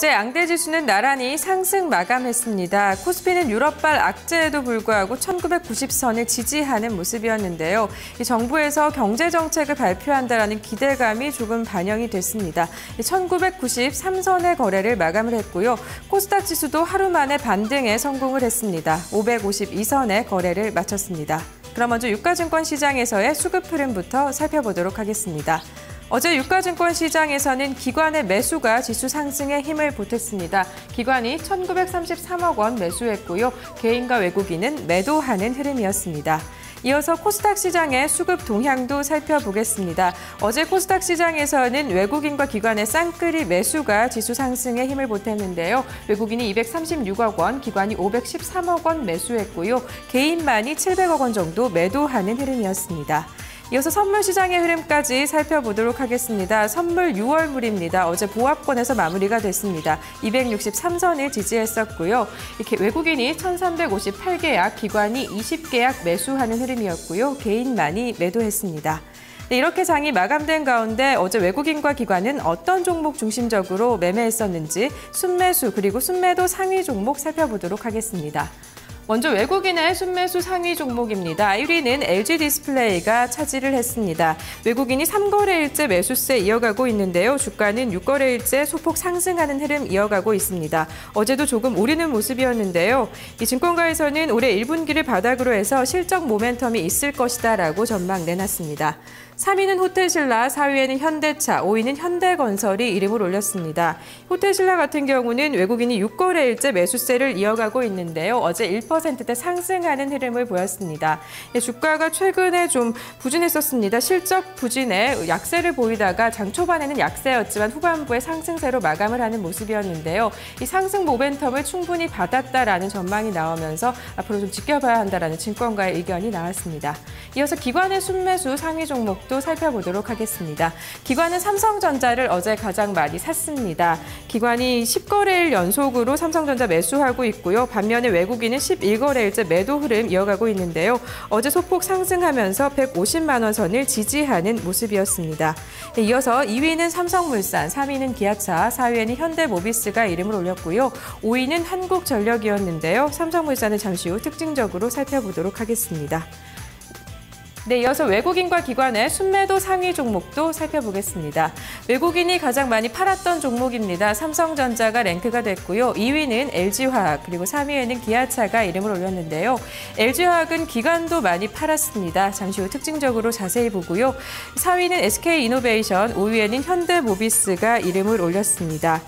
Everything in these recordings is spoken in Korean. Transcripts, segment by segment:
어제 양대 지수는 나란히 상승 마감했습니다. 코스피는 유럽발 악재에도 불구하고 1990선을 지지하는 모습이었는데요. 이 정부에서 경제 정책을 발표한다라는 기대감이 조금 반영이 됐습니다. 1993선의 거래를 마감을 했고요. 코스닥 지수도 하루 만에 반등에 성공을 했습니다. 552선의 거래를 마쳤습니다. 그럼 먼저 유가증권 시장에서의 수급 흐름부터 살펴보도록 하겠습니다. 어제 유가증권 시장에서는 기관의 매수가 지수 상승에 힘을 보탰습니다. 기관이 1933억 원 매수했고요. 개인과 외국인은 매도하는 흐름이었습니다. 이어서 코스닥 시장의 수급 동향도 살펴보겠습니다. 어제 코스닥 시장에서는 외국인과 기관의 쌍끌이 매수가 지수 상승에 힘을 보탰는데요. 외국인이 236억 원, 기관이 513억 원 매수했고요. 개인만이 700억 원 정도 매도하는 흐름이었습니다. 이어서 선물 시장의 흐름까지 살펴보도록 하겠습니다. 선물 6월물입니다. 어제 보합권에서 마무리가 됐습니다. 263선을 지지했었고요. 이렇게 외국인이 1358계약, 기관이 20계약 매수하는 흐름이었고요. 개인만이 매도했습니다. 네, 이렇게 장이 마감된 가운데 어제 외국인과 기관은 어떤 종목 중심적으로 매매했었는지 순매수 그리고 순매도 상위 종목 살펴보도록 하겠습니다. 먼저 외국인의 순매수 상위 종목입니다. 1위는 LG 디스플레이가 차지를 했습니다. 외국인이 3거래일째 매수세 이어가고 있는데요. 주가는 6거래일째 소폭 상승하는 흐름 이어가고 있습니다. 어제도 조금 오르는 모습이었는데요. 이 증권가에서는 올해 1분기를 바닥으로 해서 실적 모멘텀이 있을 것이다라고 전망 내놨습니다. 3위는 호텔신라, 4위에는 현대차, 5위는 현대건설이 이름을 올렸습니다. 호텔신라 같은 경우는 외국인이 6거래일째 매수세를 이어가고 있는데요. 어제 1%대 상승하는 흐름을 보였습니다. 예, 주가가 최근에 좀 부진했었습니다. 실적 부진에 약세를 보이다가 장 초반에는 약세였지만 후반부에 상승세로 마감을 하는 모습이었는데요. 이 상승 모멘텀을 충분히 받았다라는 전망이 나오면서 앞으로 좀 지켜봐야 한다라는 증권가의 의견이 나왔습니다. 이어서 기관의 순매수 상위 종목 또 살펴보도록 하겠습니다. 기관은 삼성전자를 어제 가장 많이 샀습니다. 기관이 10거래일 연속으로 삼성전자 매수하고 있고요. 반면에 외국인은 11거래일째 매도 흐름 이어가고 있는데요. 어제 소폭 상승하면서 150만 원 선을 지지하는 모습이었습니다. 네, 이어서 2위는 삼성물산, 3위는 기아차, 4위에는 현대모비스가 이름을 올렸고요. 5위는 한국전력이었는데요. 삼성물산은 잠시 후 특징적으로 살펴보도록 하겠습니다. 네, 이어서 외국인과 기관의 순매도 상위 종목도 살펴보겠습니다. 외국인이 가장 많이 팔았던 종목입니다. 삼성전자가 랭크가 됐고요. 2위는 LG화학, 그리고 3위에는 기아차가 이름을 올렸는데요. LG화학은 기관도 많이 팔았습니다. 잠시 후 특징적으로 자세히 보고요. 4위는 SK이노베이션, 5위에는 현대모비스가 이름을 올렸습니다.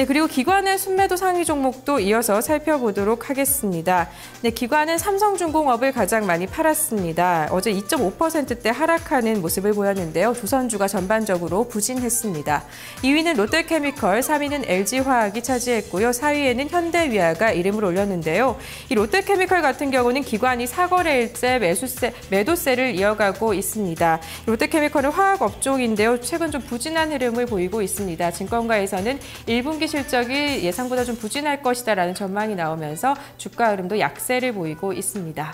네, 그리고 기관의 순매도 상위 종목도 이어서 살펴보도록 하겠습니다. 네, 기관은 삼성중공업을 가장 많이 팔았습니다. 어제 2.5%대 하락하는 모습을 보였는데요. 조선주가 전반적으로 부진했습니다. 2위는 롯데케미컬, 3위는 LG화학이 차지했고요. 4위에는 현대위아가 이름을 올렸는데요. 이 롯데케미컬 같은 경우는 기관이 사거래일째 매수세, 매도세를 이어가고 있습니다. 롯데케미컬은 화학 업종인데요. 최근 좀 부진한 흐름을 보이고 있습니다. 증권가에서는 1분기 실적이 예상보다 좀 부진할 것이다라는 전망이 나오면서 주가 흐름도 약세를 보이고 있습니다.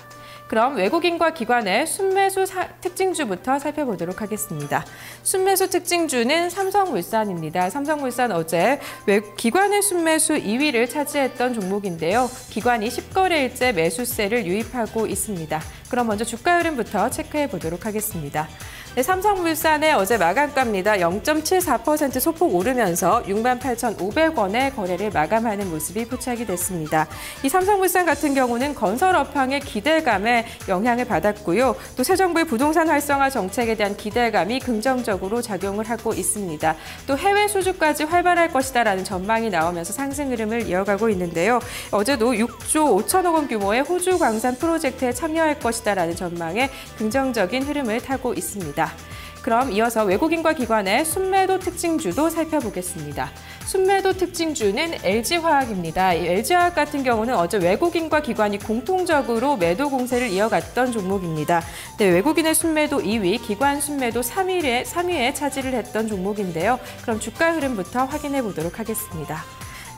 그럼 외국인과 기관의 순매수 사, 특징주부터 살펴보도록 하겠습니다. 순매수 특징주는 삼성물산입니다. 삼성물산 어제 외, 기관의 순매수 2위를 차지했던 종목인데요. 기관이 10거래일째 매수세를 유입하고 있습니다. 그럼 먼저 주가 흐름부터 체크해 보도록 하겠습니다. 네, 삼성물산의 어제 마감가입니다. 0.74% 소폭 오르면서 68,500원의 거래를 마감하는 모습이 포착이 됐습니다. 이 삼성물산 같은 경우는 건설 업황의 기대감에 영향을 받았고요. 또 새 정부의 부동산 활성화 정책에 대한 기대감이 긍정적으로 작용을 하고 있습니다. 또 해외 수주까지 활발할 것이다라는 전망이 나오면서 상승 흐름을 이어가고 있는데요. 어제도 6조 5천억 원 규모의 호주 광산 프로젝트에 참여할 것이다라는 전망에 긍정적인 흐름을 타고 있습니다. 그럼 이어서 외국인과 기관의 순매도 특징주도 살펴보겠습니다. 순매도 특징주는 LG화학입니다. LG화학 같은 경우는 어제 외국인과 기관이 공통적으로 매도 공세를 이어갔던 종목입니다. 네, 외국인의 순매도 2위, 기관 순매도 3위에, 3위에 차지를 했던 종목인데요. 그럼 주가 흐름부터 확인해 보도록 하겠습니다.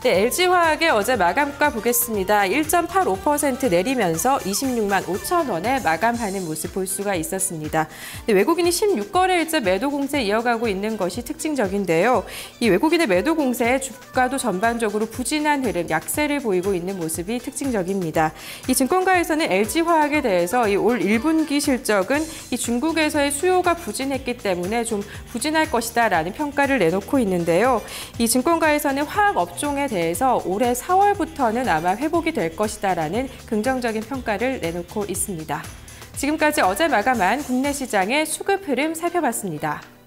네, LG화학의 어제 마감가 보겠습니다. 1.85% 내리면서 26만 5천 원에 마감하는 모습 볼 수가 있었습니다. 네, 외국인이 16거래일째 매도 공세 이어가고 있는 것이 특징적인데요. 이 외국인의 매도 공세에 주가도 전반적으로 부진한 흐름, 약세를 보이고 있는 모습이 특징적입니다. 이 증권가에서는 LG화학에 대해서 이 올 1분기 실적은 이 중국에서의 수요가 부진했기 때문에 좀 부진할 것이다라는 평가를 내놓고 있는데요. 이 증권가에서는 화학 업종에 대해서 올해 4월부터는 아마 회복이 될 것이다라는 긍정적인 평가를 내놓고 있습니다. 지금까지 어제 마감한 국내 시장의 수급 흐름 살펴봤습니다.